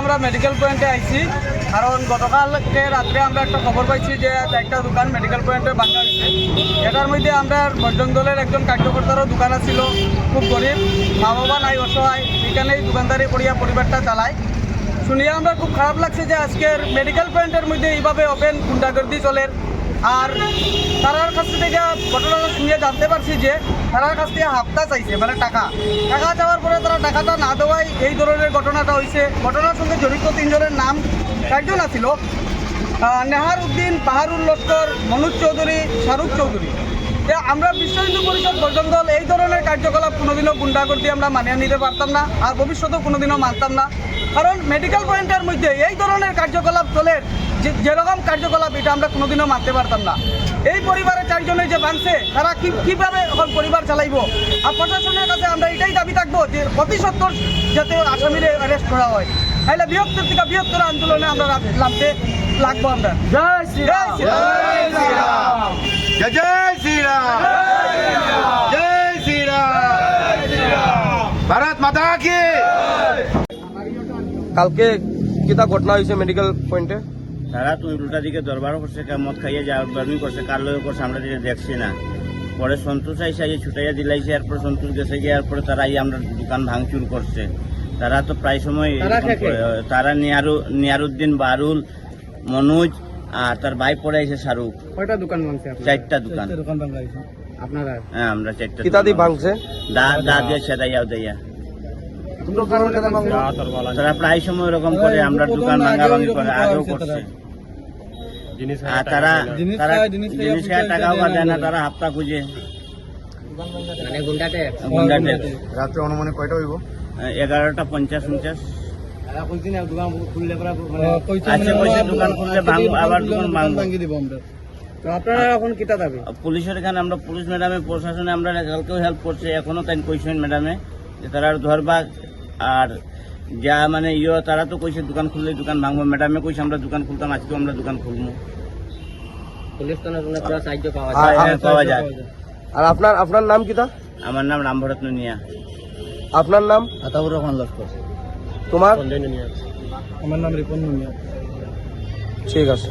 আমরা মেডিকেল পয়েন্টে আইছি। কারণ গতকালকে রাত্রে আমরা একটা খবর পাইছি যে একটা দোকান মেডিকেল পয়েন্টে ভাঙা হয়েছে। এটার মধ্যে আমরা বজরং দলের একজন কার্যকর্তারও দোকান আছিল। খুব গরিব মা বাবা নাই, অসহায়। এখানেই দোকানদারি করিয়া পরিবারটা চালায়। শুনিয়া আমরা খুব খারাপ লাগছে যে আজকের মেডিকেল পয়েন্টের মধ্যে এইভাবে ওপেন গুন্ডাগর্দি চলে। আর তারার কাছ থেকে ঘটনাটা শুনিয়ে জানতে পারছি যে তারার কাছ থেকে হাফতা চাইছে মানে টাকা। টাকা চাওয়ার পরে তারা টাকাটা না দেওয়াই এই ধরনের ঘটনাটা হয়েছে ঘটনার সঙ্গে জড়িত তিনজনের নাম চারজন আছিল। নেহার উদ্দিন পাহারুল লস্কর, মনোজ চৌধুরী, শাহরুখ চৌধুরী। আমরা বিশ্ব হিন্দু পরিষদ বজন দল, এই ধরনের কার্যকলাপ কোনোদিনও গুন্ডাগর্দি আমরা মানিয়ে নিতে পারতাম না, আর ভবিষ্যতেও কোনোদিনও মানতাম না। কারণ মেডিকেল পয়েন্টের মধ্যে এই ধরনের কার্যকলাপ চলে যেরকম কার্যকলাপ এটা আমরা কোনোদিনও মানতে পারতাম না। এই পরিবারের চারজনে যে ভাঙছে তারা কি কীভাবে এখন পরিবার চালাইব? আর প্রশাসনের কাছে আমরা এটাই দাবি থাকব যে অতি সত্তর যাতে আসামিরে অ্যারেস্ট করা হয়। তাহলে বৃহত্তর থেকে বৃহত্তর আন্দোলনে আমরা নামতে লাগবো আমরা। জয় জয় শ্রীরাম। জয় জয় শ্রীরাম। জয় শ্রীরাম। ভারত মাতা কি? কালকে কিতা ঘটনা হয়েছে মেডিকেল পয়েন্টে তারা তো উল্টা দিকে দরবার করছে কা মদ খাইয়ে যা বার্মি করছে কার লগে করছে আমরা যেটা দেখছি না। পরে সন্তোষ আইসা যে ছুটাইয়া দিলাইছে এরপর সন্তোষ গেছে গিয়ে এরপরে তারা এই আমরা দোকান ভাঙচুর করছে। তারা তো প্রায় সময় তারা নিয়ারু নিয়ারুদ্দিন বারুল মনোজ আর তার ভাই পড়ে আইছে শাহরুখ। কয়টা দোকান ভাঙছে চারটা দোকান। দোকান ভাঙাইছে আপনারা? হ্যাঁ আমরা চারটা কিতা দি দোকান ভাঙছে। দা দা দিয়ে সেদাইয়া দেয়া তারা প্রায় সময় এরকম করে আমরা দোকান ভাঙা ভাঙি করে আগেও করছে। আর তারা তারা জিনিস খায় টাকাও দেয় না তারা হাপ্তা খুঁজে। রাত্রে অনুমানে কয়টা হইব? এগারোটা পঞ্চাশ উনচাশ। মানে পয়সা দোকান খুললে আবার দোকান ভাঙবো। তো আপনারা এখন কিতা দাবি? পুলিশের এখানে আমরা পুলিশ ম্যাডামে প্রশাসনে আমরা কালকেও হেল্প করছে এখনও তাই কইছেন ম্যাডামে যে তারা ধরবা আর যা মানে ইয়ে তারা তো কইছে দোকান খুললে দোকান ভাঙবো। ম্যাডামে কইছে আমরা দোকান খুলতাম আজকেও আমরা দোকান খুলবো পুলিশ সাহায্য পাওয়া আর- হ্যাঁ, পাওয়া যায়। আর আপনার আপনার নাম কিতা আমার নাম রামভরত নুনিয়া। আপনার নাম? আতাউর রহমান লস্কর। তোমার? আমার নাম রিপন ঠিক আছে।